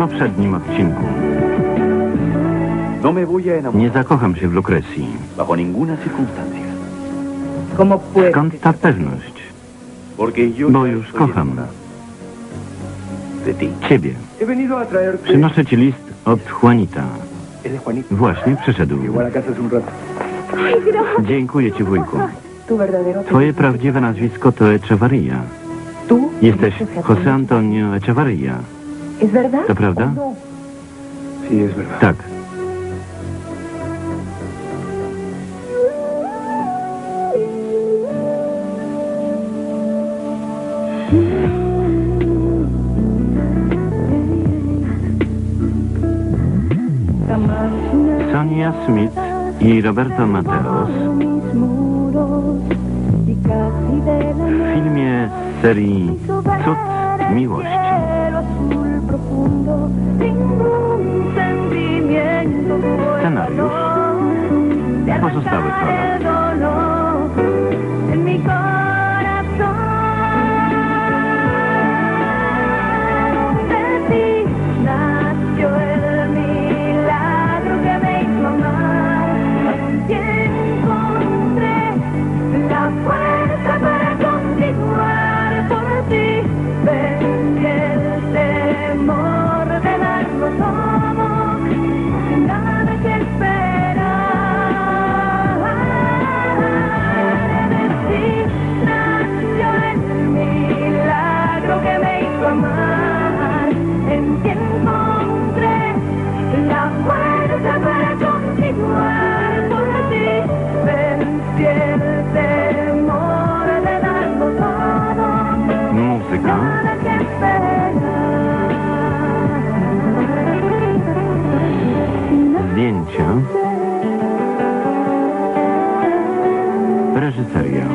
poprzednim odcinku. No Nie zakocham się w Lukrecji. bajo ninguna circunstancia. ¿Cómo puede? Skąd ta pewność? Porque yo Bo już kocham ciebie. He venido a traerte... Przynoszę ci list od Juanita. Właśnie przyszedł. Gracias. Dziękuję ci, wujku. Tu verdadero Twoje prawdziwe nazwisko to Echevarria. Tú Jesteś José Antonio Echevarria. ¿Es verdad? ¿To prawda? ¿O? Sí, es verdad. Tak. Sonia Smith i Roberto Mateos w filmie z serii Cud Miłości. Scenariusz w pozostałych rolach. En Muzyka. Zdjęcia. Reżyseria.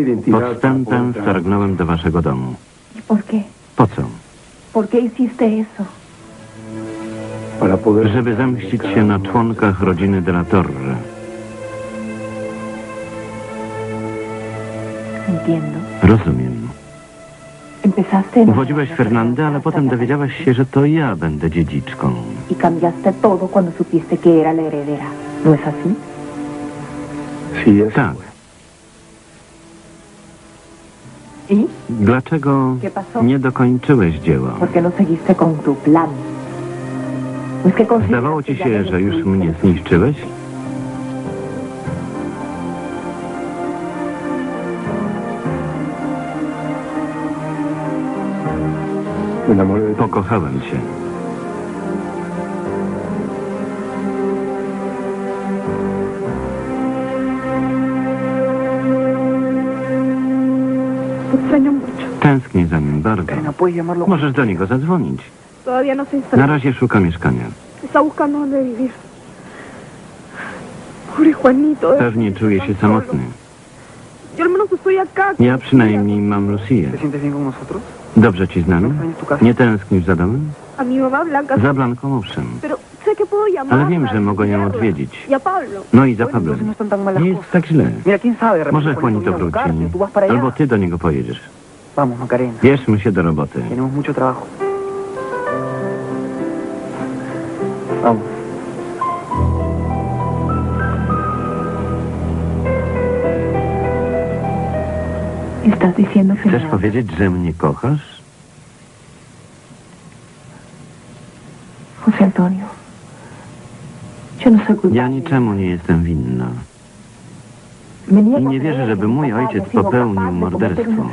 Identidad. Podstępem wtargnąłem do waszego domu. ¿Y por qué? Po co? ¿Por qué hiciste eso? Para poder... Żeby zemścić się na członkach rodziny de la Torre. Entiendo. Rozumiem. Empezaste en... Uwodziłeś Fernandę, ale potem dowiedziałaś się, że to ja będę dziedziczką. Y cambiaste todo cuando supiste que era la heredera. ¿No es así? Sí, es... Tak. ¿Y? Dlaczego nie dokończyłeś dzieła? ¿Por qué no Zdawało ci się, lo że już mnie zniszczyłeś? Pokochałem cię. Tęsknię za nim bardzo. Możesz do niego zadzwonić. Na razie szuka mieszkania. Pewnie czuje się samotny. Ja przynajmniej mam Lucię. Dobrze ci znamy? Nie tęsknisz za domem? Za Blanką owszem. Ale wiem, że mogę ją odwiedzić. Pablo. No i za las Nie jest tak źle. Może Juanito wróci. Albo ty do niego pojedziesz. Vamos, Macarena. Bierzmy się do roboty. Tenemos mucho trabajo. Vamos. ¿Estás diciendo que Chcesz me powiedzieć, że mnie kochasz? José Antonio? Yo no soy culpable. Ja niczemu nie jestem winna. I nie wierzę, żeby mój ojciec popełnił morderstwo.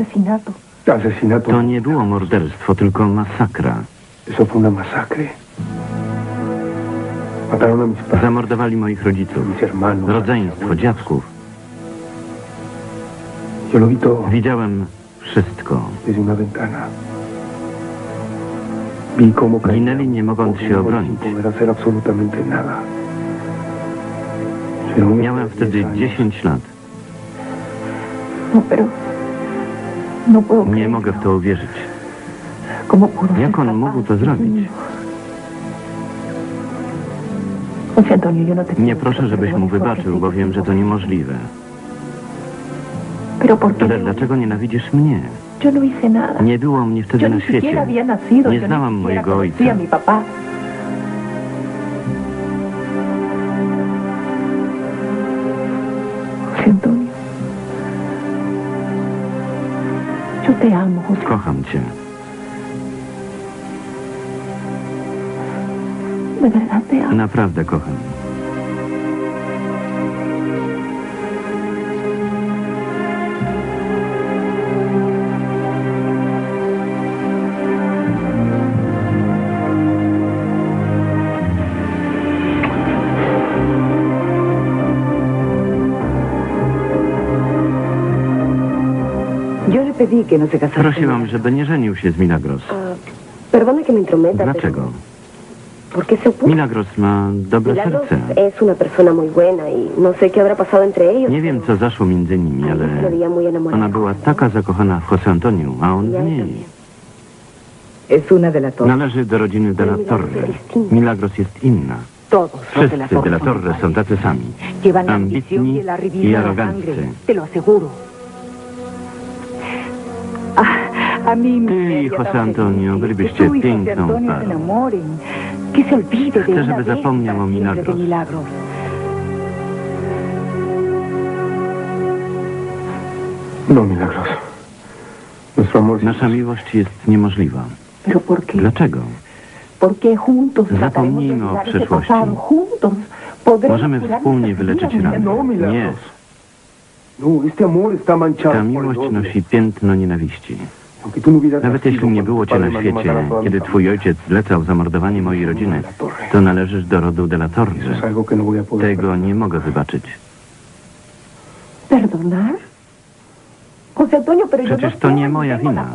To nie było morderstwo, tylko masakra. Zamordowali moich rodziców, rodzeństwo, dziadków. Widziałem wszystko. Ginęli nie mogąc się obronić. Miałem wtedy 10 años. 10 lat. Nie creer. mogę w to uwierzyć. ¿Cómo pudo ser Jak on mógł to zrobić? no Nie proszę, żebyś mu wybaczył, bo wiem, że to no- niemożliwe. Ale dlaczego nienawidzisz mnie? No. Nie było mnie wtedy na świecie. Nie znałam mojego ojca. Kocham cię. Naprawdę kocham. Prosiłam, żeby nie żenił się z Milagros. Dlaczego? Milagros ma dobre serce. es una persona muy buena y no. Nie wiem, co zaszło między nimi, ale ona była taka zakochana w José Antoniu, a on w niej. Należy do rodziny de la Torre. Milagros jest inna. Wszyscy de la Torre są tacy sami. Ambitni y i aroganccy. Ty i José Antonio bylibyście y piękną parą. Chcę, żeby zapomniał o milagros. No, milagros. Nasza miłość jest niemożliwa. Dlaczego? Zapomnijmy o ese przeszłości. Możemy wspólnie wyleczyć rany. Nie. No, Ta miłość nosi piętno nienawiści. No Nawet jeśli nie było cię na świecie, kiedy twój ojciec zlecał zamordowanie mojej rodziny, to należysz do rodu de la Torre. no Tego nie mogę wybaczyć. ¿Perdonar? Yo Przecież no to nie moja wina.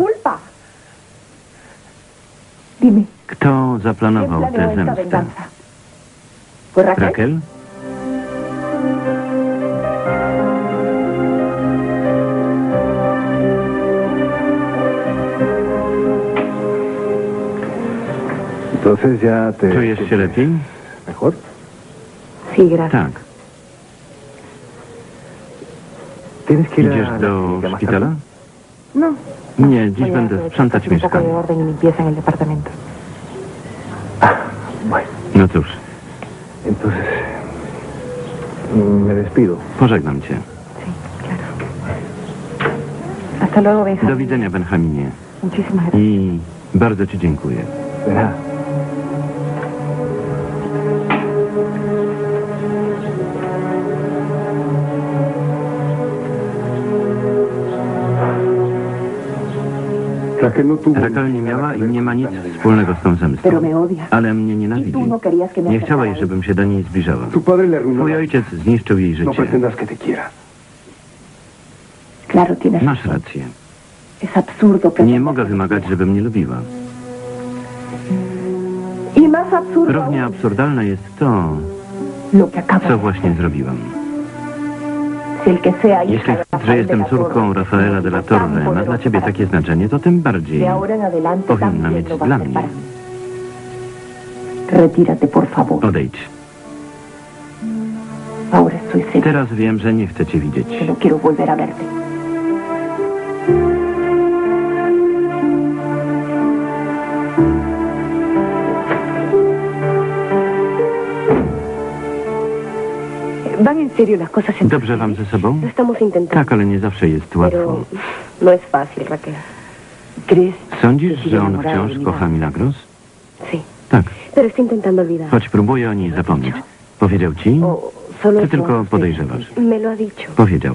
Kto ¿quién zaplanował tę zemstę? Raquel? Entonces ya te... Czujesz się lepiej? ¿Mejor? Sí, gracias. Tak. ¿Tienes que ir a Idziesz la do szpitala? No. Nie, dziś Voy a będę sprzątać un poco de mieszkanie. orden y limpieza en el departamento. Ah, bueno, No cóż, entonces... mm, Me despido. pożegnam cię. Sí, claro. Hasta luego, Benjamín. Do widzenia, Benjaminie. Muchísimas gracias. I bardzo ci dziękuję. De nada. Raquel no. Raquel nie miała i nie ma nic wspólnego z tą zemstą. Ale mnie nienawidzi. no Nie acercara chciałaś, a él. żebym się do niej zbliżała. Twój ojciec zniszczył jej No życie. tienes Masz rację. Nie mogę wymagać, żeby mnie lubiła. Y Równie absurdalne jest to, co właśnie zrobiłam. Jeśli fakt, że jestem córką Rafaela de la Torre ma dla ciebie takie znaczenie, to tym bardziej también mieć dla mnie. Odejdź. Teraz wiem, że nie chcę cię widzieć. ¿Van en serio las cosas entre Dobrze wam ze sobą? Lo estamos intentando. Tak, ale nie zawsze jest łatwo. Pero no es fácil, Raquel. ¿Crees? Sądzisz, że on wciąż kocha Milagros? Sí. Tak, Pero está intentando olvidar. choć próbuje o niej zapomnieć. Powiedział ci? O solo Ty eso tylko hace. podejrzewasz. Me lo ha dicho. Powiedział.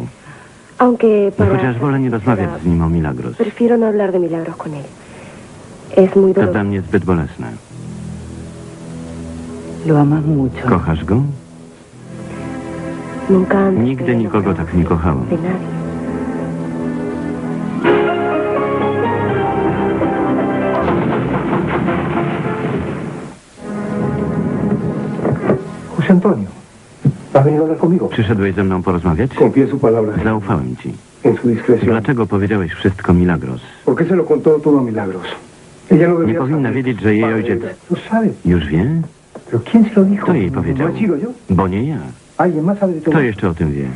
Aunque No para... chociaż wolę nie rozmawiać z nim o Milagros. Prefiero no hablar de milagros con él. Es muy To dla doloroso. mnie zbyt bolesne. Lo amas mucho. Kochasz go? Nigdy nikogo tak nie kochałam. Antonio, ¿has venido a hablar conmigo? Przyszedłeś ze mną porozmawiać? Confié en su palabra, Zaufałem ci. en su discreción. Dlaczego powiedziałeś wszystko Milagros? ¿Por qué se lo contó todo a Milagros? Ella no Nie powinna wiedzieć, że jej ojciec Lo sabe. już wie? ¿Pero quién se lo dijo? Kto jej powiedział? Bo nie ja. ¿Alguien más sabe de todo? Kto jeszcze o tym wie?